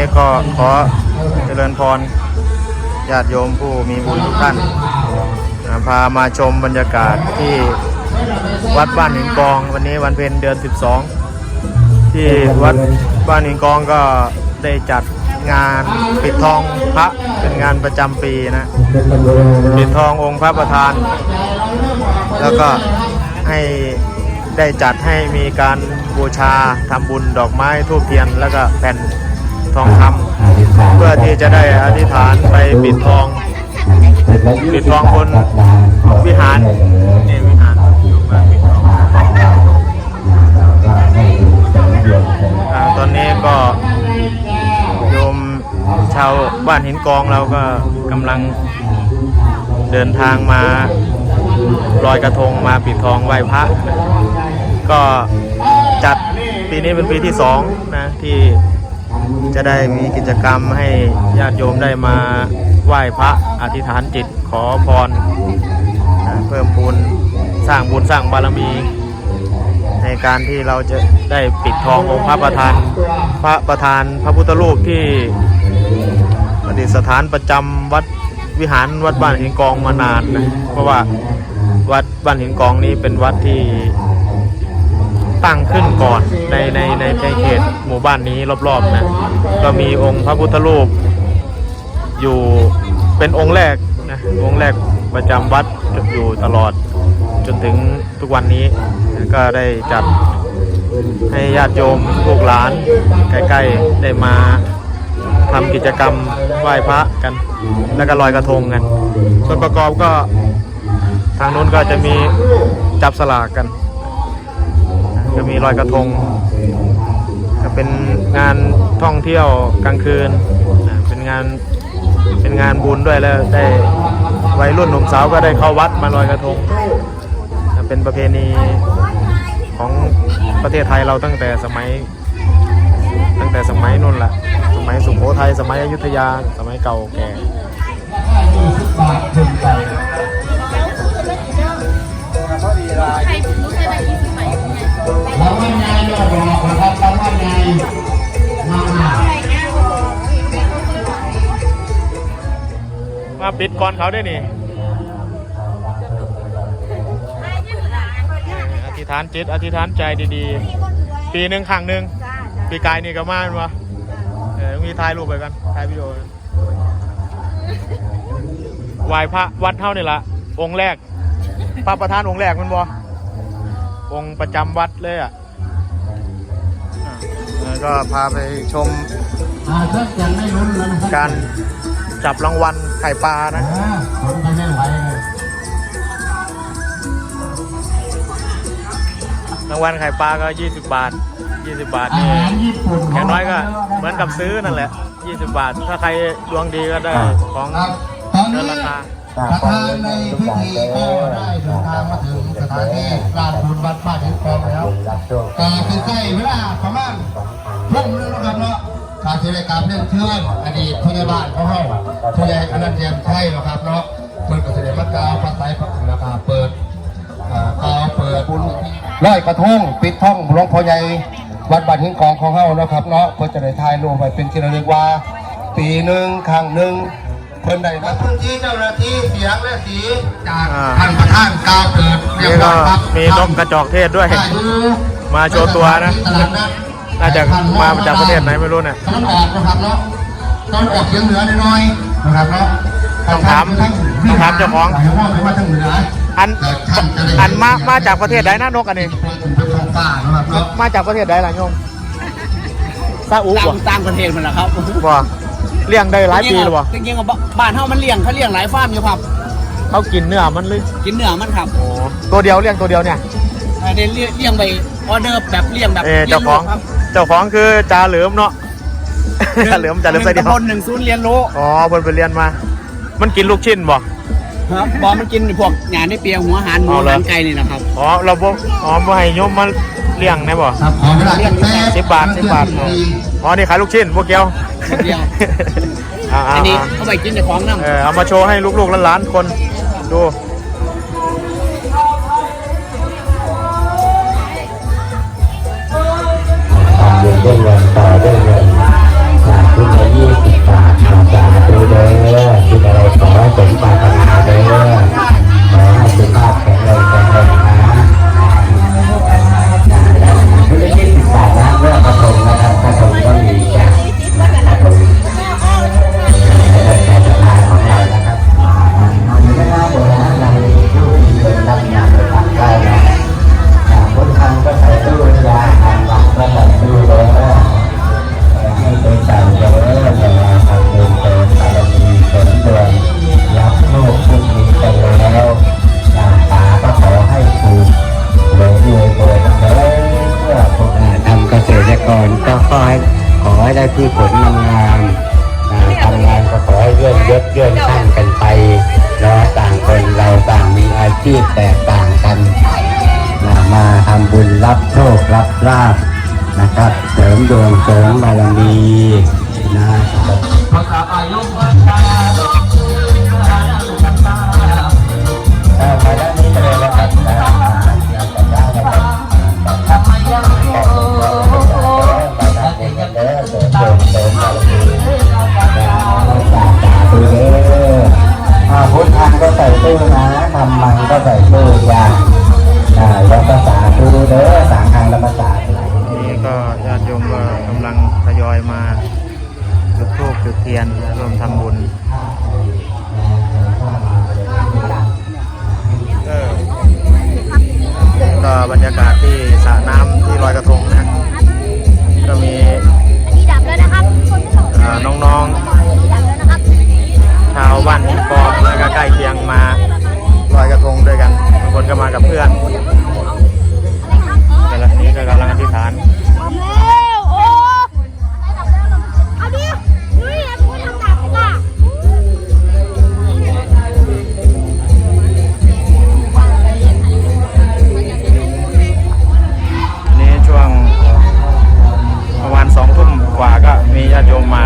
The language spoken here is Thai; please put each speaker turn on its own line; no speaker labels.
นี้ก็ขอเจริญพรญาติโยมผู้มีบุญทุกท่านพามาชมบรรยากาศที่วัดบ้านหินกอง วันนี้วันเพ็ญเดือน 12 ที่วัดบ้านหินกองก็ได้จัดงานปิดทองพระเป็นงานประจำปีนะปิดทององค์พระประธาน แล้วก็ให้ได้จัดให้มีการบูชาทำบุญดอกไม้ทูบเทียน แล้วก็แผ่น ทองคำเพื่อที่จะได้อธิษฐานไปปิดทอง ปิดทองบนวิหารนี่วิหารอ่าตอนนี้ก็โยมชาวบ้านหินกองเราก็กำลังเดินทางมาลอยกระทงมาปิดทองไหว้พระนะก็จัดปีนี้เป็นปีที่สองนะที่ จะได้มีกิจกรรมให้ญาติโยมได้มาไหว้พระอธิษฐานจิตขอพร เพิ่มบุญสร้างบุญสร้างบารมี ในการที่เราจะได้ปิดทององค์พระประธาน พระประธานพระพุทธรูปที่ประดิษฐานประจำวัดวิหารวัดบ้านหินกองมานานนะเพราะว่าวัดบ้านหินกองนี้เป็นวัดที่ ตั้งขึ้นก่อนในในในในเขตหมู่บ้านนี้รอบๆนะก็มีองค์พระพุทธรูป อยู่เป็นองค์แรกนะองค์แรกประจำวัดอยู่ตลอดจนถึงทุกวันนี้ก็ได้จัดให้ญาติโยมลูกหลานใกล้ๆได้มาทำกิจกรรมไหว้พระกัน แล้วก็ลอยกระทงกัน ส่วนประกอบก็ทางนู้นก็จะมีจับสลากกัน ก็มีลอยกระทงก็เป็นงานท่องเที่ยวกลางคืน เป็นงานเป็นงานบุญด้วยแล้วได้วัยรุ่นหนุ่มสาวก็ได้เข้าวัดมาลอยกระทง เป็นประเพณีของประเทศไทยเราตั้งแต่สมัย ตั้งแต่สมัยนู่นแหละสมัยสุโขทัยสมัยอยุธยาสมัยเก่าแก่
รา
งวัลใหญ่ยอดดอกนะครับรางวัลใหญ่มา
มาปิดก่อนเขาได้นี่อธิษฐานจิตอธิษฐานใจดีๆ ปีหนึ่งครั้งหนึ่งปีกายนี่ก็มาเนวะเออมีถ่ายรูปไปกันถ่ายวิดีโอไหวพระวัดเท่านี่ละองค์แรกพระประธานองค์แรกมันบ่ องค์ประจำวัดเลยอะอะแล้วก็พาไปชม
อ่าเชิญยังไม่ลุ้นแล้วนะครับ
การจับรางวัลไข่ปลานะ
อ่าคนไปไม่ไหวเลย
รางวัลไข่ปลาก็ 20 บาท 20 บาท
อา
นี่
หารญี่ปุ่น
อย่างน้อยก็เหมือนกับซื้อนั่นแหละ 20 บาท ถ้าใครดวงดีก็ได้ของ
ครับตอน
เกิ
นี้
นราคา
ประธานในพิธีก็ได้เดินทางมาถึงสถานที่ลานบุญวัดบ้านหินกองแล้วก็คือใกล้เวลาประมาณทุ่มนึงนะครับเนาะชาติรายการเรื่องเชื่อนอดีตผู้ใหญ่บ้านเขาเฮาผู้ใหญ่อนันต์เทียมไทยนะครับเนาะเปิดกระเสด็จมากาวพระไตรพระคุณราคาเปิดอ่ากาวเปิดบุญร้อยกระทงปิดท่องหลวงพ่อใหญ่วัดบ้านหินกองของเฮานะครับเนาะเพื่อจะได้ทายรวมไปเป็นที่ระลึกว่า ปีหนึ่งครั้งหนึ่ง เพิ่นได้มาพื้นที่เจ้าหน้าที่เสียงและสีจาก
อ่า
ท่านประธานกล่าวเปิดเรียบ
นี่
ร้
ก็
อยครับ
มีนกกระจอกเทศด้วย
ได้ดู
มาโชว์ตัวนะ
ตลาดนัด
น่าจะมาจากประเทศไหนไม่รู้เนี่ย
ตะวันออกนะครับเนาะตะวันออกเฉียงเหนือน้อยๆนะครับเนาะ
ต้องถามต้องถามเจ้าของ
หมายว่าไม่ว่าทางเหนือ
อัน
แต่ท่านจะได้
อันมามาจากประเทศใดนะนกอันนี้
เป็นเป็นท้องฟ้านะครับเนาะ
มาจากประเทศใดล่ะโยมซาอุ
ต่าง
บ่
ต่างประเทศมันแหละครับ
บ่ เลี้ยงได้หลายปีหรือบ่
จริงๆกับบ้านเฮามันเลี้ยงเขาเลี้ยงหลายฟาร์มอยู่ครับ
เขากินเนื้อมันเลย
กินเนื้อมันครับ
โอ้ตัวเดียวเลี้ยงตัวเดียวเนี่ย
เออได้เลี้ยงเลี้ยงไปออเดอร์แบบเลี้ยงแบบ
เออเจ้าของ
ลี้ยลูกครับ
เจ้าของคือจ่าเหลิมเนาะจ่าเหลิมจ่าเหลิมใส่เดียว
หนึ่งตำบลหนึ่งศูนย์เรียนรู้
อ๋อเพิ่นไปเรียนมา มันกินลูกชิ้นบ่
ครับบอมันกินพวกหยาได้เปียหัวอาหารหมู
เอา
อา
เหรอ
หารไก่นี่นะครับ
อ๋อเราบ่อ๋อบ่ให้โยมมา เลี้ยงได้บ่
ครับขอเวลาแป๊บ
สิบบาทสิบบาทอ๋ออ๋อนี่ขายลูกชิ้นพวกเกียว
พวกเกี๊ยว
อ่า
อันนี้
ๆ
เขาไปกินในของน้ำ
เออเอามาโชว์ให้ลูกๆหลานๆคนดู
ทำเงินได้เงินต่อได้เงิ ลาภนะครับ เสริมดวงเสริมบารมีนะครับเออมาด้านนี้เลยนะครับอ่าเดี๋ยวจะได้นะครับทำไมยังโอ้โหมาด้านนี้กันเด้อเสริมดวงเสริมบารมีนะสาธุเด้ออ่าพุทธังก็ใส่ตู้นะธรรมังก็ใส่ตู้ยา อ่าแล้วก็สาธุเด้อสังฆังแล้วก็สาธุ
นี่ก็ญาติโยมก็กำลังทยอยมาจุดธูปจุดเทียนร่วมทำบุญก็บรรยากาศที่สระน้ำที่ลอยกระทงนะก็มี your mind.